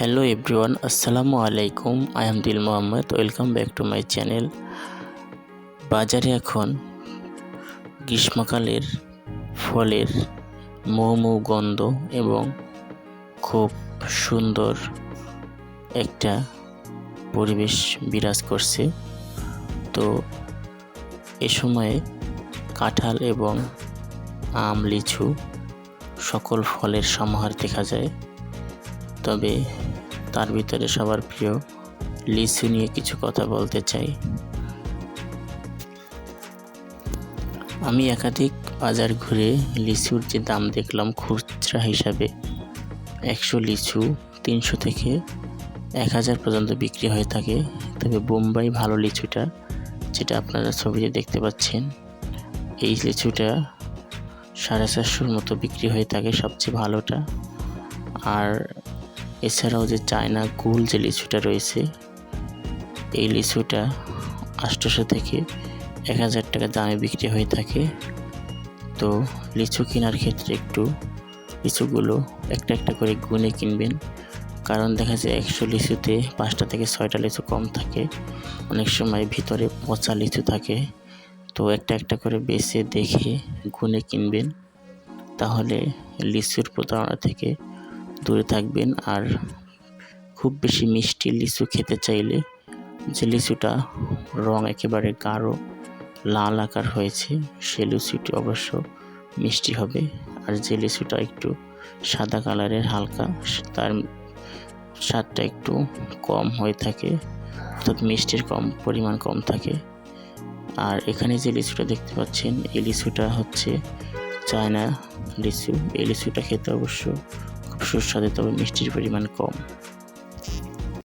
Hello everyone, আসসালামু আলাইকুম। I am Dil Mohammad. Welcome back to my channel বাজারে এখন গ্রীষ্মকালের ফলের মৌ মৌ গন্ধ এবং খুব সুন্দর একটা পরিবেশ বিরাজ করছে। তো এ সময়ে কাঁঠাল এবং আম, লিচু সকল ফলের সমাহার দেখা যায়। তবে তার ভিতরে সবার প্রিয় লিচু নিয়ে কিছু কথা বলতে চাই। আমি একাধিক বাজার ঘুরে লিচুর যে দাম দেখলাম খুচরা হিসাবে, একশো লিচু তিনশো থেকে এক হাজার পর্যন্ত বিক্রি হয়ে থাকে। তবে বোম্বাই ভালো লিচুটা, যেটা আপনারা ছবিতে দেখতে পাচ্ছেন, এই লিচুটা সাড়ে চারশোর মতো বিক্রি হয়ে থাকে সবচেয়ে ভালোটা। আর এছাড়াও যে চায়না গুল যে লিচুটা রয়েছে, এই লিচুটা আষ্টশো থেকে এক হাজার টাকা দামে বিক্রি হয়ে থাকে। তো লিচু কেনার ক্ষেত্রে একটু লিচুগুলো একটা একটা করে গুনে কিনবেন। কারণ দেখা যায় একশো লিচুতে পাঁচটা থেকে ছয়টা লিচু কম থাকে। অনেক সময় ভিতরে পচা লিচু থাকে। তো একটা একটা করে বেছে দেখে গুনে কিনবেন। তাহলে লিচুর প্রতারণা থেকে দূরে থাকবেন আর খুব বেশি মিষ্টি লিচু খেতে চাইলে যে লিচুটা রং একেবারে গাঢ়, লাল আকার হয়েছে, সে লিচুটি অবশ্য মিষ্টি হবে। আর যে লিচুটা একটু সাদা কালারের হালকা, তার স্বাদটা একটু কম হয়ে থাকে, অর্থাৎ মিষ্টির কম, পরিমাণ কম থাকে। আর এখানে যে লিচুটা দেখতে পাচ্ছেন, এই লিচুটা হচ্ছে চায়না লিচু। এই লিচুটা খেতে অবশ্য সুস্বাদু তবে মিষ্টির পরিমাণ কম।